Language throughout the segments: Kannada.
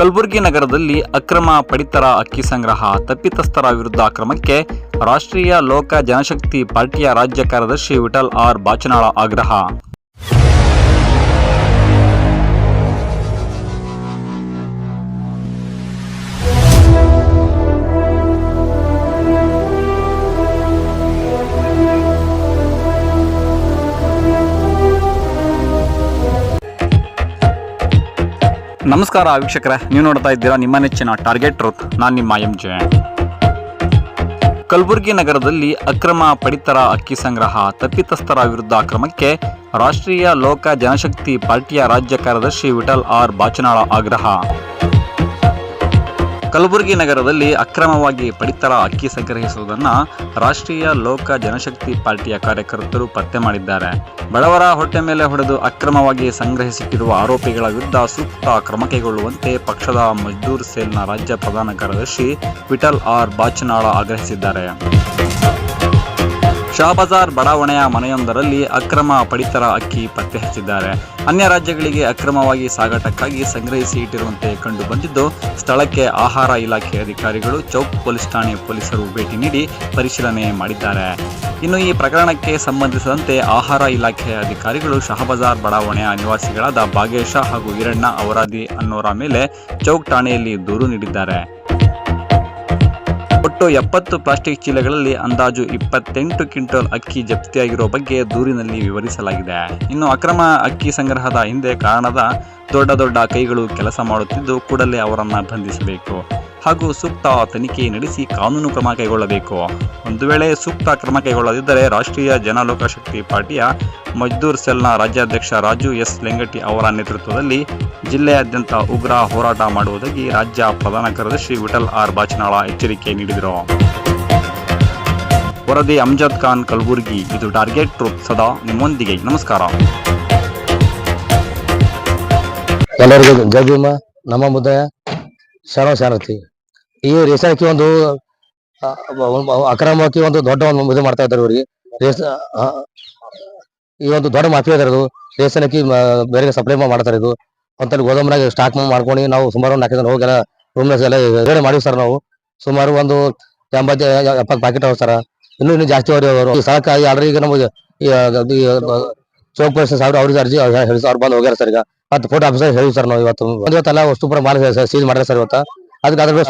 ಕಲಬುರಗಿ ನಗರದಲ್ಲಿ ಅಕ್ರಮ ಪಡಿತರ ಅಕ್ಕಿ ಸಂಗ್ರಹ, ತಪ್ಪಿತಸ್ಥರ ವಿರುದ್ಧ ಕ್ರಮಕ್ಕೆ ರಾಷ್ಟ್ರೀಯ ಲೋಕ ಜನಶಕ್ತಿ ಪಾರ್ಟಿಯ ರಾಜ್ಯ ಕಾರ್ಯದರ್ಶಿ ವಿಠಲ್ ಆರ್. ಬಾಚನಾಳ ಆಗ್ರಹ. ನಮಸ್ಕಾರ ವೀಕ್ಷಕರೇ, ನೀವು ನೋಡ್ತಾ ಇದ್ದೀರಾ ನಿಮ್ಮ ನೆಚ್ಚಿನ ಟಾರ್ಗೆಟ್ ಟ್ರೂತ್ ನಾನು ನಿಮ್ಮ ಎಂ ಜೆ ಕಲಬುರಗಿ ನಗರದಲ್ಲಿ ಅಕ್ರಮ ಪಡಿತರ ಅಕ್ಕಿ ಸಂಗ್ರಹ, ತಪ್ಪಿತಸ್ಥರ ವಿರುದ್ಧ ಕ್ರಮಕ್ಕೆ ರಾಷ್ಟ್ರೀಯ ಲೋಕ ಜನಶಕ್ತಿ ಪಾರ್ಟಿಯ ರಾಜ್ಯ ಕಾರ್ಯದರ್ಶಿ ವಿಠಲ್ ಆರ್ ಬಾಚನಾಳ ಆಗ್ರಹ. ಕಲಬುರಗಿ ನಗರದಲ್ಲಿ ಅಕ್ರಮವಾಗಿ ಪಡಿತರ ಅಕ್ಕಿ ಸಂಗ್ರಹಿಸುವುದನ್ನು ರಾಷ್ಟ್ರೀಯ ಲೋಕ ಜನಶಕ್ತಿ ಪಾರ್ಟಿಯ ಕಾರ್ಯಕರ್ತರು ಪತ್ತೆ ಮಾಡಿದ್ದಾರೆ. ಬಡವರ ಹೊಟ್ಟೆ ಮೇಲೆ ಹೊಡೆದು ಅಕ್ರಮವಾಗಿ ಸಂಗ್ರಹಿಸಿಟ್ಟಿರುವ ಆರೋಪಿಗಳ ವಿರುದ್ಧ ಸೂಕ್ತ ಕ್ರಮ ಕೈಗೊಳ್ಳುವಂತೆ ಪಕ್ಷದ ಮಜ್ದೂರ್ ಸೇಲ್ನ ರಾಜ್ಯ ಪ್ರಧಾನ ಕಾರ್ಯದರ್ಶಿ ವಿಠಲ್ ಆರ್ ಬಾಚನಾಳ ಆಗ್ರಹಿಸಿದ್ದಾರೆ. ಶಹಬಜಾರ್ ಬಡಾವಣೆಯ ಮನೆಯೊಂದರಲ್ಲಿ ಅಕ್ರಮ ಪಡಿತರ ಅಕ್ಕಿ ಪತ್ತೆ ಹಚ್ಚಿದ್ದಾರೆ ಅನ್ಯ ರಾಜ್ಯಗಳಿಗೆ ಅಕ್ರಮವಾಗಿ ಸಾಗಾಟಕ್ಕಾಗಿ ಸಂಗ್ರಹಿಸಿ ಇಟ್ಟಿರುವಂತೆ ಕಂಡು ಬಂದಿದ್ದು ಸ್ಥಳಕ್ಕೆ ಆಹಾರ ಇಲಾಖೆ ಅಧಿಕಾರಿಗಳು, ಚೌಕ್ ಪೊಲೀಸ್ ಠಾಣೆ ಪೊಲೀಸರು ಭೇಟಿ ನೀಡಿ ಪರಿಶೀಲನೆ ಮಾಡಿದ್ದಾರೆ. ಇನ್ನು ಈ ಪ್ರಕರಣಕ್ಕೆ ಸಂಬಂಧಿಸಿದಂತೆ ಆಹಾರ ಇಲಾಖೆಯ ಅಧಿಕಾರಿಗಳು ಶಹಬಜಾರ್ ಬಡಾವಣೆಯ ನಿವಾಸಿಗಳಾದ ಭಾಗೇಶ ಹಾಗೂ ಈರಣ್ಣ ಅವರಾದಿ ಅನ್ನೋರ ಮೇಲೆ ಚೌಕ್ ಠಾಣೆಯಲ್ಲಿ ದೂರು ನೀಡಿದ್ದಾರೆ. ಒಟ್ಟು ಎಪ್ಪತ್ತು ಪ್ಲಾಸ್ಟಿಕ್ ಚೀಲಗಳಲ್ಲಿ ಅಂದಾಜು ಇಪ್ಪತ್ತೆಂಟು ಕ್ವಿಂಟಲ್ ಅಕ್ಕಿ ಜಪ್ತಿಯಾಗಿರುವ ಬಗ್ಗೆ ದೂರಿನಲ್ಲಿ ವಿವರಿಸಲಾಗಿದೆ. ಇನ್ನು ಅಕ್ರಮ ಅಕ್ಕಿ ಸಂಗ್ರಹದ ಹಿಂದೆ ಕಾರಣದ ದೊಡ್ಡ ದೊಡ್ಡ ಕೈಗಳು ಕೆಲಸ ಮಾಡುತ್ತಿದ್ದು ಕೂಡಲೇ ಅವರನ್ನು ಬಂಧಿಸಬೇಕು. ಹಾಗೂ ಸೂಕ್ತ ತನಿಖೆ ನಡೆಸಿ ಕಾನೂನು ಕ್ರಮ ಕೈಗೊಳ್ಳಬೇಕು. ಒಂದು ವೇಳೆ ಸೂಕ್ತ ಕ್ರಮ ಕೈಗೊಳ್ಳದಿದ್ದರೆ ರಾಷ್ಟ್ರೀಯ ಜನಲೋಕಶಕ್ತಿ ಪಾರ್ಟಿಯ ಮಜ್ದೂರ್ ಸೆಲ್ನ ರಾಜ್ಯಾಧ್ಯಕ್ಷ ರಾಜು ಎಸ್ ಲೆಂಗಟಿ ಅವರ ನೇತೃತ್ವದಲ್ಲಿ ಜಿಲ್ಲೆಯಾದ್ಯಂತ ಉಗ್ರ ಹೋರಾಟ ಮಾಡುವುದಾಗಿ ರಾಜ್ಯ ಪ್ರಧಾನ ಕಾರ್ಯದರ್ಶಿ ವಿಠಲ್ ಆರ್ ಬಾಚನಾಳ ಎಚ್ಚರಿಕೆ ನೀಡಿದರು. ವರದಿ ಅಮ್ಜದ್ ಖಾನ್ ಕಲಬುರ್ಗಿ, ಇದು ಟಾರ್ಗೆಟ್ ಟ್ರೂಪ್ ಸದಾ ನಿಮ್ಮೊಂದಿಗೆ. ನಮಸ್ಕಾರ. ಎಲ್ಲರಿಗೂ ನಮ್ಮ ಮುದ್ದಯ ಶರಣ ಶಾರಥಿ ಈ ರೇಷನ್ ಒಂದು ಆ, ಒಂದು ಅಕ್ರಮವಾಗಿ ಒಂದು ದೊಡ್ಡ ಒಂದು ಇದು ಮಾಡ್ತಾ ಇದ್ದಾರೆ ಇವರಿಗೆ ರೇಷನ್ ಈ ಒಂದು ದೊಡ್ಡ ಮಾಫಿ ಇದಾರೆ ಇದು ರೇಷನ್ ಅಕ್ಕಿ ಬೇರೆ ಸಪ್ಲೈ ಮಾಡ್ತಾರೆ ಇದು ಅಂತ ಗೋದಾಮಿನಾಗ ಸ್ಟಾಕ್ ಮಾಡ್ಕೊಂಡು ನಾವು ಸುಮಾರು ಒಂದು ಜನ ಹೋಗಿ ಎಲ್ಲ ರೂಮ್ ಎಲ್ಲ ರೆಡಿ ಮಾಡಿವಿ ಸರ್ ನಾವು. ಸುಮಾರು ಒಂದು ಎಂಬತ್ತು ಎಪ್ಪತ್ತು ಪ್ಯಾಕೆಟ್ ಅವ ಸರ್ ಇನ್ನೂ ಇನ್ನೂ ಜಾಸ್ತಿ ಅವ್ರಿ ಅವರು ಸ್ಥಳಕ್ಕೆ ಆಲ್ರೆಡಿ ಈಗ ನಮಗೆ ಚೌಕ್ ಪೊಲೀಸ್ ಸಾವಿರ ಅವ್ರಿಗೆ ಅರ್ಜಿ ಅವ್ರು ಬಂದು ಹೋಗ್ಯಾರ ಸರ್ ಈಗ. ಮತ್ತೆ ಫೋಟೋ ಆಫೀಸರ್ ಹೇಳಿ ಸರ್ ನಾವು ಇವತ್ತು. ಇವತ್ತೆಲ್ಲ ವಸ್ತು ಪೂರ ಮಾಲ್ ಸೀಲ್ ಮಾಡ್ಯಾರ ಸರ್ ಇವತ್ತ. ಅದಕ್ಕೆ ಅದ್ರ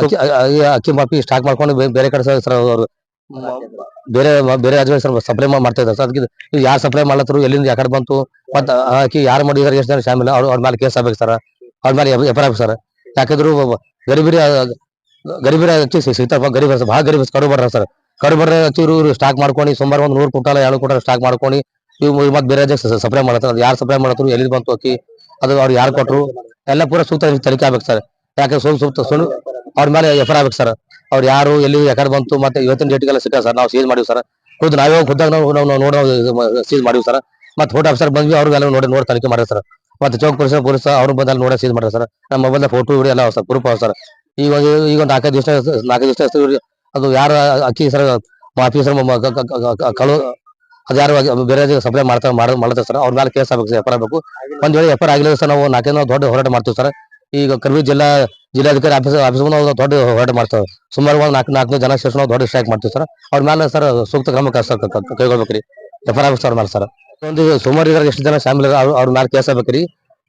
ಅಕ್ಕಿ- ಮಾಪಿ ಸ್ಟಾಕ್ ಮಾಡ್ಕೊಂಡು ಬೇರೆ ಕಡೆ ಸರ್ ಅವರು ಬೇರೆ ಬೇರೆ ರಾಜ್ಯಗಳಿಗೆ ಸರ್ ಸಪ್ಲೈ ಮಾಡ್ತಾ ಇದ್ದಾರೆ. ಸರ್ ಅದಕ್ಕೆ ಯಾರು ಸಪ್ಲೈ ಮಾಡ್ಲತ್ತರು ಎಲ್ಲಿಂದ ಯಾಕಡೆ ಬಂತು ಮತ್ತೆ ಅಕ್ಕಿ ಯಾರು ಮಾಡಿದಾರೆ ಎಷ್ಟು ಜನ ಶಾಮಿಲ್ ಅವ್ರ ಅವ್ರ ಮೇಲೆ ಕೇಸ್ ಆಗ್ಬೇಕು ಸರ್. ಅವ್ರ ಮೇಲೆ ಎಫರ್ ಆಗ್ಬೇಕು ಸರ್. ಯಾಕಂದ್ರೂ ಗರಿಬಿರಿ ಗರಿಬಿರಿ ಅಕ್ಕಿ ಸಿಗ್ತಾರೆ ಸರ್ ಭಾಳ ಗರೀಬ್ ಕರು ಬರ್ರ ಸರ್. ಕರು ಬರ್ರ ಅಕ್ಕಿ ಇವ್ರು ಸ್ಟಾಕ್ ಮಾಡ್ಕೊಂಡು ಸುಮಾರು ಒಂದು ನೂರು ಕುಂಟಾಲ ಎರಡು ಕುಂಟಾಲ ಸ್ಟಾಕ್ ಮಾಡ್ಕೊಂಡು ಇವ್ ಮತ್ತೆ ಬೇರೆ ರಾಜ್ಯಕ್ಕೆ ಸಪ್ಲೈ ಮಾಡ್ತಾರೆ ಅದು ಯಾರು ಸಪ್ಲೈ ಮಾಡತ್ತರು ಎಲ್ಲಿ ಬಂತು ಅಕ್ಕಿ ಅದು ಅವ್ರು ಯಾರು ಕೊಟ್ಟರು ಎಲ್ಲ ಪೂರ ಸೂಕ್ತ ತನಿಖೆ ಆಗ್ಬೇಕು ಸರ್. ಯಾಕೆ ಸುಮ್ ಸೂಕ್ತ ಸುಳ್ಳು ಅವ್ರ ಮೇಲೆ ಎಫರ್ ಆಗ್ಬೇಕು ಸರ್. ಅವ್ರು ಯಾರು, ಎಲ್ಲಿ ಯಾಕಡೆ ಬಂತು, ಮತ್ತೆ ಇವತ್ತಿನ ಡೇಟ್ಗೆಲ್ಲ ಸಿಕ್ಕ ಸರ್, ನಾವು ಸೀಸ್ ಮಾಡಿವಿ ಸರ್. ಖುದ್ದು ನಾವೇ ಖುದ್ದಾಗ ನಾವು ನಾವು ನೋಡಿ ಸೀಸ್ ಮಾಡಿವಿ ಸರ್. ಮತ್ತೆ ಫೋಟೋ ಆಫೀಸರ್ ಬಂದ್ವಿ ಅವ್ರಿಗೆಲ್ಲ ನೋಡಿ ನೋಡಿ ತನಿಖೆ ಮಾಡಿದ್ರೆ ಸರ್. ಮತ್ತೆ ಚೌಕ್ ಪೊಲೀಸ್ ಪೊಲೀಸ್ ಅವ್ರು ಬಂದಲ್ಲಿ ನೋಡಿ ಸೀಸ್ ಮಾಡ್ಯಾರ ಸರ್. ನಮ್ಮ ಮೊಬೈಲ್ ಫೋಟೋ ವಿಡಿಯೋ ಎಲ್ಲ ಸರ್ ಪ್ರೂಫ್ ಸರ್. ಈಗ ಈಗ ಒಂದು ನಾಲ್ಕೈದು ದಿವಸ ನಾಲ್ಕೈದು ದಿವಸ ಅದು ಯಾರ ಅಕ್ಕಿ ಸರ್ ಆಫೀಸರ್ ಸರ್ ಕಳು, ಅದು ಯಾರು ಬೇರೆ ಸಪ್ಲೈ ಮಾಡ್ತಾರೆ, ಮಾಡ ಮಾಡ್ತಾರೆ ಸರ್. ಅವ್ರ ಮೇಲೆ ಕೇಸ್ ಆಗ್ಬೇಕು ಎಫರ್ ಆಗ್ಬೇಕು. ಒಂದ್ ವೇಳೆ ಎಫರ್ ಆಗಿಲ್ಲ ಸರ್, ನಾವು ನಾಲ್ಕೈದು ದೊಡ್ಡ ಹೋರಾಟ ಮಾಡ್ತೀವಿ ಸರ್. ಈಗ ಕರ್ವಿ ಜಿಲ್ಲಾ ಜಿಲ್ಲಾಧಿಕಾರಿ ಆಫೀಸ್ ಆಫೀಸ್ ನಾವು ದೊಡ್ಡ ಹೋರಾಟ ಮಾಡ್ತಾವೆ. ಸುಮಾರು ಒಂದು ನಾಲ್ಕು ನಾಲ್ಕು ಜನ ಶಿಕ್ಷಣ ದೊಡ್ಡ ಸ್ಟ್ರೈಕ್ ಮಾಡ್ತೀವಿ ಸರ್. ಅವ್ರ ಮೇಲೆ ಸರ್ ಸೂಕ್ತ ಕ್ರಮ ಕ- ಕೈಗೊಳ್ಬೇಕ್ರಿ. ಎಫ್ ಕೈಗೊಳ್ಬೇಕ್ರಿ ಆಫೀಸ್ ಸರ್ ಮೇಲೆ ಸರ್. ಒಂದು ಸುಮಾರು ಇದ್ರ ಎಷ್ಟು ಜನ ಶಾಮಿಲ್ ಅವ್ರ ಅವ್ರ ಮೇಲೆ ಕೇಸ್ ಆಗ್ಬೇಕ್ರಿ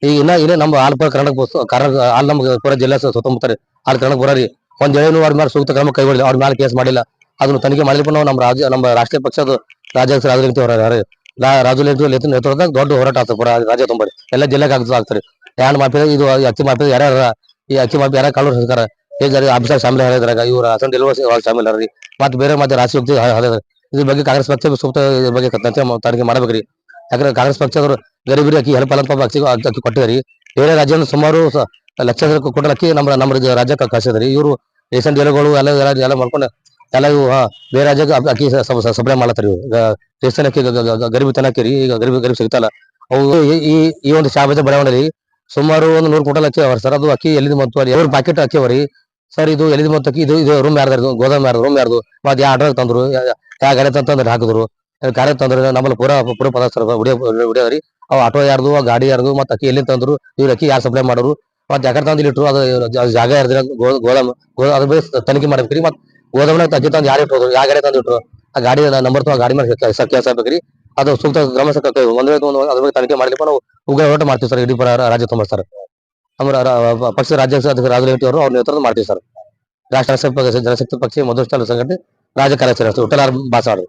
ಈಗ ಇನ್ನ ಇನ್ನೇ ನಮ್ಮ ಆಲ್ಪುರ ಕರ್ನಾಟಕ ಕರ್ನಾಟಕ ಆಲ್ ನಮ್ಗೆ ಪೂರ ಜಿಲ್ಲೆ ಸುತ್ತಮುತ್ತಾರೆ. ಆಲ್ ಕರ್ನಾಟಕ ಬರೋರಿ ಒಂದ್ ಜನ ಅವ್ರ ಮೇಲೆ ಸೂಕ್ತ ಕ್ರಮ ಕೈಗೊಳ್ಳಿ. ಅವ್ರ ಮೇಲೆ ಕೇಸ್ ಮಾಡಿಲ್ಲ. ಅದನ್ನು ತನಿಖೆ ಮಾಡಿದ್ರು ನಾವು ನಮ್ಮ ರಾಜ್ಯ ನಮ್ಮ ರಾಷ್ಟ್ರೀಯ ಪಕ್ಷದ ರಾಜ್ಯಾಧ್ಯಕ್ಷ ಸರ್ ಅವರ ರಾಜು ನೇತೃತ್ವದಾಗ ದೊಡ್ಡ ಹೋರಾಟ ಆಗ್ತದೆ ಪೂರ ರಾಜ್ಯ ತುಂಬ ಎಲ್ಲ ಜಿಲ್ಲೆಗೆ ಆಗ್ತದೆ ಆಗ್ತಾರೆ ಯಾರು ಮಾಫಿಯ ಇದು ಅಕ್ಕಿ ಯಾರ ಯಾರ ಈ ಅಕ್ಕಿ ಮಾತ್ರ ಯಾರ ಕಾಲು ಸರ್ಕಾರ ಹೇಗೆ ಆಫೀಸರ್ ಶಾಮಿಲ್ ಹೇಳಿದ್ರಾಗ ಇವ್ರ ಅಸನ್ ಡೆಲಿವರಿ ಶಾಮಿಲ್ ರೀ ಮತ್ತೆ ಬೇರೆ ಮತ್ತೆ ರಾಶಿ ವ್ಯಕ್ತಿ ಹೇಳಿದ್ರೆ ಇದ್ರ. ಬಗ್ಗೆ ಕಾಂಗ್ರೆಸ್ ಪಕ್ಷ ಸೂಕ್ತ ಬಗ್ಗೆ ತನಿಖೆ ಮಾಡ್ಬೇಕ್ರಿ. ಯಾಕಂದ್ರೆ ಕಾಂಗ್ರೆಸ್ ಪಕ್ಷದವರು ಗರೀಬರಿ ಅಕ್ಕಿ ಹೆಲ್ಪ್ ಅಲ್ಲ ಅಕ್ಕಿ ಅಕ್ಕಿ ಕೊಟ್ಟಿದ್ರಿ. ಬೇರೆ ರಾಜ್ಯದ ಸುಮಾರು ಲಕ್ಷ ಕೊಟ್ಟ ಅಕ್ಕಿ ನಮ್ಮ ನಮ್ಮ ರಾಜ್ಯ- ಕಳಿಸಿದ್ರಿ. ಇವರು ರೇಷನ್ ಡೀಲರ್ಗಳು ಎಲ್ಲ ಎಲ್ಲ ಮಾಡ್ಕೊಂಡು ಎಲ್ಲ ಇವು ಬೇರೆ ರಾಜ್ಯಕ್ಕೆ ಅಕ್ಕಿ- ಸಪ್ಲೈ ಮಾಡ್ತಾರೆ ಇವು ಈಗ ರೇಷನ್ ಅಕ್ಕಿ ಗರಿಬಿ ತನಕ ರೀ. ಈಗ ಗರೀಬಿ ಗರೀಬ್ ಸಿಗ್ತಲ್ಲ ಅವು ಈ- ಈ ಒಂದು ಶಾಬಜ ಬಡಾವಣೆಯಲ್ಲಿ ಸುಮಾರು ಒಂದು ನೂರು ಕ್ವಿಂಟಲ್ ಅಕ್ಕಿ ಅವ್ರಿ ಸರ್. ಅದು ಅಕ್ಕಿ ಎಲ್ಲಿಂದ ಮತ್ತು ಅಲ್ಲಿ? ಅವ್ರ ಪ್ಯಾಕೆಟ್ ಅಕ್ಕಿ ಅವ್ರಿ ಸರ್, ಇದು ಎಲ್ಲಿದ್ ಮತ್ತು ಅಕ್ಕಿ? ಇದು ಇದು ರೂಮ್ ಯಾರ್ದು? ಗೋದಾಮ್ ಯಾರ್ದು? ರೂಮ್ ಯಾರ್ದು? ಮತ್ತೆ ಯಾವ ಆರ್ಡರ್ ತಂದ್ರು? ಯಾವ ಗಾಡಿ ತಂದ್ರೆ, ಹಾಕಿದ್ರು. ಗಾಡಿ ತಂದ್ರೆ? ನಮ್ಮಲ್ಲಿ ಪೂರ ಪೂರ ಪದಾರ್ಥ ಹುಡಿಯ ವಿಡಿಯೋ ವಿಡಿಯೋ ಅವ್ ಆಟೋ ಯಾರ್ದು ಆ ಗಾಡಿ ಯಾರ್ದು, ಮತ್ತೆ ಅಕ್ಕಿ ಎಲ್ಲಿ ತಂದ್ರು? ಇವ್ರ ಅಕ್ಕಿ ಯಾರು ಸಪ್ಲೈ ಮಾಡೋರು? ಮತ್ತೆ ಯಾಕಡೆ ತಂದು ಇಟ್ರು ಅದು ಜಾಗ ಯಾರ್ದಿರ? ಗೋದಾಮ್ ಅದ್ರ ಬಗ್ಗೆ ತನಿಖೆ ಮಾಡ್ಬೇಕ್ರಿ. ಮತ್ತೆ ಗೋದಾಮ್ನಾಗ ಅಕ್ಕಿ ತಂದು ಯಾರು ಇಟ್ಟರು ಯಾವ ಗಾಡಿ ತಂದು ಇಟ್ರು? ಆ ಗಾಡಿ, ನಂಬರ್ ತಗೋ ಗಾಡಿ ಮೇಲೆ ಕೆಲಸ ಆಗ್ಬೇಕ್ರಿ ಅದು ಸೂಕ್ತ ಗಮನ ಒಂದೇ ಒಂದ್ ಅದ್ರ ಬಗ್ಗೆ ತನಿಖೆ ಮಾಡ್ಲಿಕ್ಕೆ ನಾವು ಉಗ್ರ ಹೋರಾಟ ಮಾಡ್ತೀವಿ ಸರ್, ಇಡೀ ಪರ ರಾಜ್ಯ ತುಂಬ ಸರ್. ನಮ್ಮ ಪಕ್ಷದ ರಾಜ್ಯಾಧ್ಯಕ್ಷ ರಾಜು ಅವರು ಅವ್ರ ನೇತೃತ್ವ ಮಾಡ್ತೀವಿ ಸರ್. ರಾಷ್ಟ್ರ ಜನಶಕ್ತಿ ಪಕ್ಷ ಮಧುಸ್ಥಳ ಸಂಘಟನೆ ರಾಜ್ಯ ಕಾರ್ಯಾಚರಣೆ ವಿಠಲಾರ್ ಬಾಸಾಡ್ರು